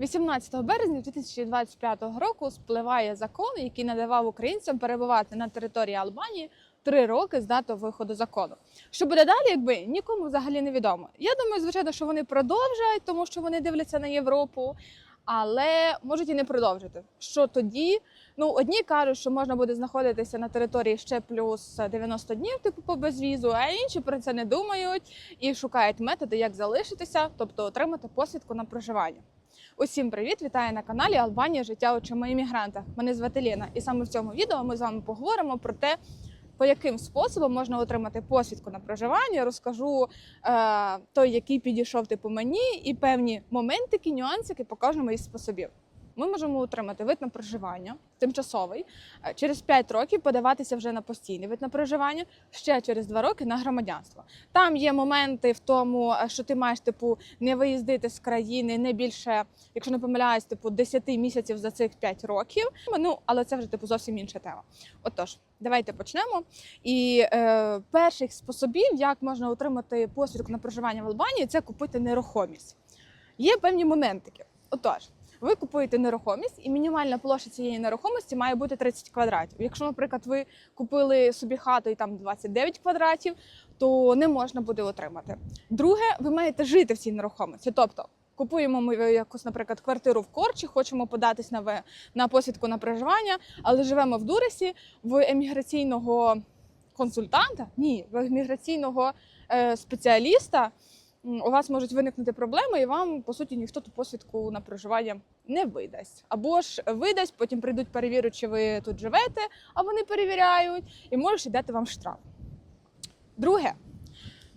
18 березня 2025 року спливає закон, який надавав українцям перебувати на території Албанії три роки з дати виходу закону. Що буде далі, якби нікому взагалі не відомо. Я думаю, звичайно, що вони продовжать, тому що вони дивляться на Європу, але можуть і не продовжити. Що тоді? Ну, одні кажуть, що можна буде знаходитися на території ще плюс 90 днів, типу по безвізу, а інші про це не думають і шукають методи, як залишитися, тобто отримати посвідку на проживання. Усім привіт! Вітаю на каналі Албанія Життя очима іммігранта. Мене звати Ліна, і саме в цьому відео ми з вами поговоримо про те, по яким способом можна отримати посвідку на проживання. Розкажу е, той, який підійшов типу мені, і певні моментики, нюансики по кожному із способів. Ми можемо отримати вид на проживання тимчасовий, е, через 5 років подаватися вже на постійний вид на проживання, ще через 2 роки на громадянство. Там є моменти в тому, е, що ти маєш типу не виїздити з країни не більше, якщо не помиляюсь, типу 10 місяців за цих 5 років. Ну але це вже типу зовсім інша тема. Отож, давайте почнемо. І е, перших способів, як можна отримати посвідку на проживання в Албанії, це купити нерухомість. Є певні моментики. Отож. Ви купуєте нерухомість, і мінімальна площа цієї нерухомості має бути 30 квадратів. Якщо, наприклад, ви купили собі хату і там 29 квадратів, то не можна буде отримати. Друге, ви маєте жити в цій нерухомості. Тобто, купуємо ми якусь, наприклад, квартиру в Корчі, хочемо податись на ви- на посвідку на проживання, але живемо в Дуресі в еміграційного консультанта, ні, в еміграційного е, спеціаліста. У вас можуть виникнути проблеми, і вам по суті ніхто ту посвідку на проживання не видасть. Або ж видасть, потім прийдуть перевірять, чи ви тут живете, а вони перевіряють, і можуть і дати вам штраф. Друге,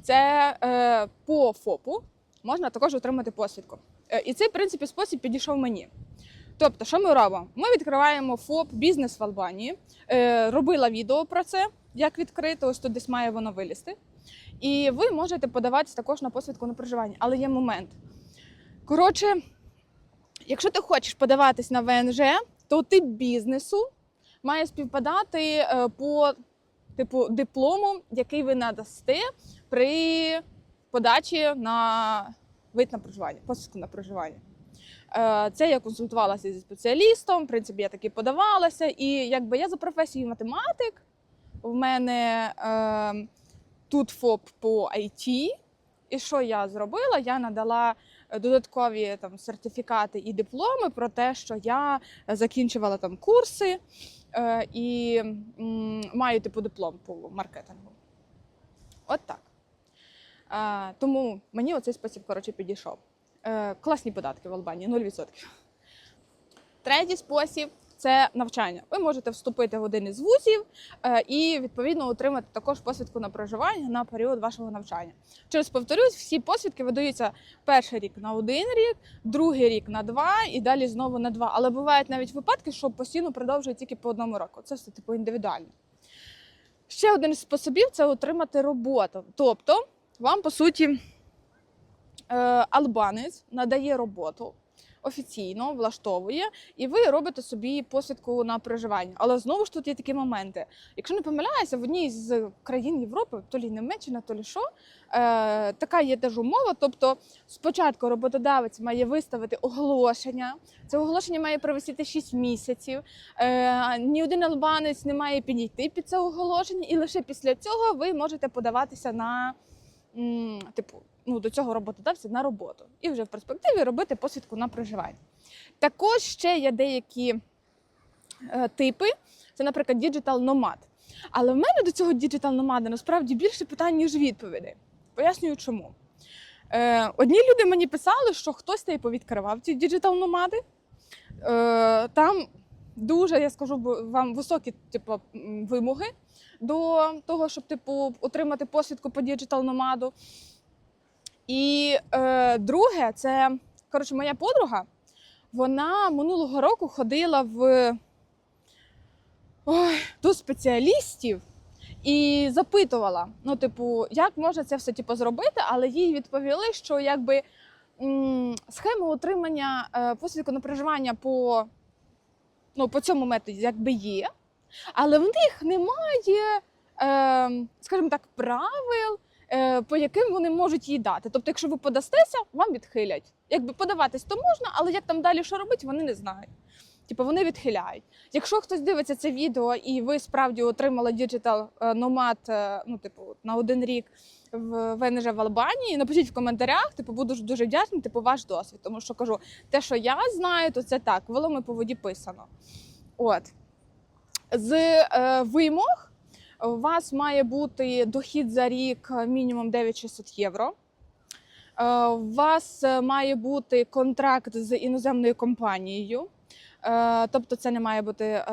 це е, по ФОПу можна також отримати посвідку. Е, і цей в принципі спосіб підійшов мені. Тобто, що ми робимо? Ми відкриваємо ФОП бізнес в Албанії. Е, робила відео про це, як відкрити. Ось тут десь має воно вилізти. І ви можете подаватися також на посвідку на проживання, але є момент. Коротше, якщо ти хочеш подаватись на ВНЖ, то тип бізнесу має співпадати е, по типу диплому, який ви надасте при подачі на вид на проживання, посвідку на проживання. Е, Це я консультувалася зі спеціалістом, в принципі, я таки подавалася. І якби я за професією математик, в мене е, тут ФОП по IT. І що я зробила? Я надала е, додаткові там сертифікати і дипломи про те, що я закінчувала там курси е, і м, маю типу диплом по маркетингу. От так. Е, тому мені оцей спосіб коротше підійшов. Е, класні податки в Албанії 0%. Третій спосіб це навчання. Ви можете вступити в один із вузів е, і відповідно отримати також посвідку на проживання на період вашого навчання. Через повторюсь, всі посвідки видаються перший рік на один рік, другий рік на два і далі знову на два. Але бувають навіть випадки, що постійно продовжують тільки по одному року. Це все типу індивідуально. Ще один із способів це отримати роботу. Тобто, вам по суті е, албанець надає роботу офіційно, влаштовує, і ви робите собі посвідку на проживання. Але знову ж тут є такі моменти. Якщо не помиляюся, в одній з країн Європи, то лі Німеччина, то лі що, е, така є теж умова. Тобто, спочатку роботодавець має виставити оголошення. Це оголошення має провисіти 6 місяців. Е, ні один албанець не має підійти під це оголошення, і лише після цього ви можете подаватися на типу, ну, до цього роботодавця на роботу і вже в перспективі робити посвідку на проживання. Також ще є деякі е, типи, це, наприклад, діджитал номад. Але в мене до цього діджитал номада насправді більше питань, ніж відповідей. Пояснюю, чому. Е, одні люди мені писали, що хтось типу відкривав ці діджитал номади. Е, там дуже, я скажу вам, високі типу, вимоги до того, щоб типу, отримати посвідку по діджитал номаду. І е, друге, це коротше, моя подруга. Вона минулого року ходила в ой, до спеціалістів і запитувала: ну, типу, як можна це все типу, зробити, але їй відповіли, що якби схема отримання е, посвідку на проживання по, ну, по цьому методі якби є, але в них немає, е, скажімо так, правил, по яким вони можуть їй дати. Тобто, якщо ви подастеся, вам відхилять. Якби подаватись то можна, але як там далі що робити, вони не знають. Типу вони відхиляють. Якщо хтось дивиться це відео і ви справді отримали Digital е, Nomad, е, ну, типу, на один рік в ВНЖ в Албанії, напишіть в коментарях, типу, буду дуже вдячна, типу, ваш досвід. Тому що кажу, те, що я знаю, то це так, воломи по воді писано. От. З е, вимог у вас має бути дохід за рік е, мінімум 9600 євро. Е, У вас е, має бути контракт з іноземною компанією, тобто це не має бути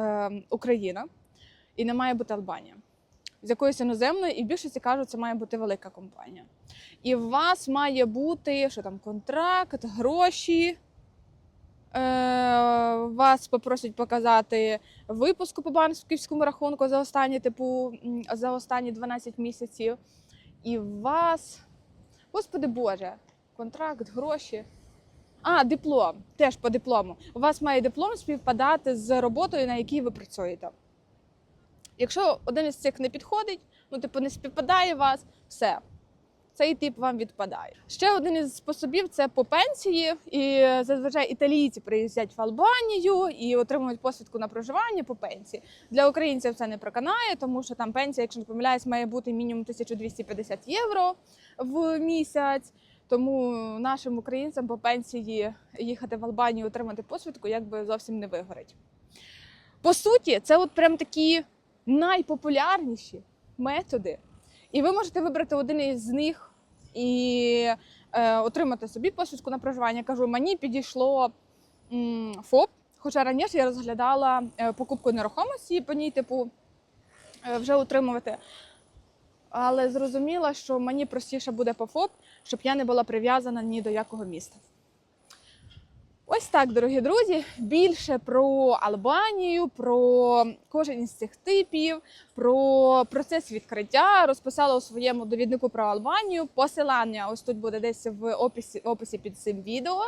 Україна і не має бути Албанія. З якоюсь іноземною, і в більшості кажуть, це має бути велика компанія. І у вас має бути що там, контракт, гроші. Е, вас попросять показати випуску по банківському рахунку за останні, типу, за останні 12 місяців. І вас, господи Боже, контракт, гроші. А, диплом. Теж по диплому. У вас має диплом співпадати з роботою, на якій ви працюєте. Якщо один із цих не підходить, ну типу не співпадає вас, все. Цей тип вам відпадає. Ще один із способів це по пенсії. І зазвичай італійці приїздять в Албанію і отримують посвідку на проживання по пенсії. Для українців це не проканає, тому що там пенсія, якщо не помиляюсь, має бути мінімум 1250 євро в місяць. Тому нашим українцям по пенсії їхати в Албанію, отримати посвідку, якби зовсім не вигорить. По суті, це от прям такі найпопулярніші методи. І ви можете вибрати один із них і е, отримати собі посвідку на проживання. Кажу, мені підійшло м, ФОП, хоча раніше я розглядала е, покупку нерухомості по ній, типу, е, вже отримувати. Але зрозуміла, що мені простіше буде по ФОП, щоб я не була прив'язана ні до якого міста. Ось так, дорогі друзі. Більше про Албанію, про кожен із цих типів, про процес відкриття розписала у своєму довіднику про Албанію. Посилання ось тут буде десь в описі, описі під цим відео.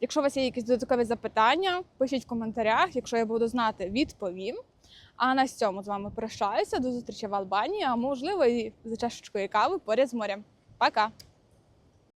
Якщо у вас є якісь додаткові запитання, пишіть в коментарях. Якщо я буду знати, відповім. А на цьому з вами прощаюся. До зустрічі в Албанії, а можливо, і за чашечкою кави поряд з морем. Пока!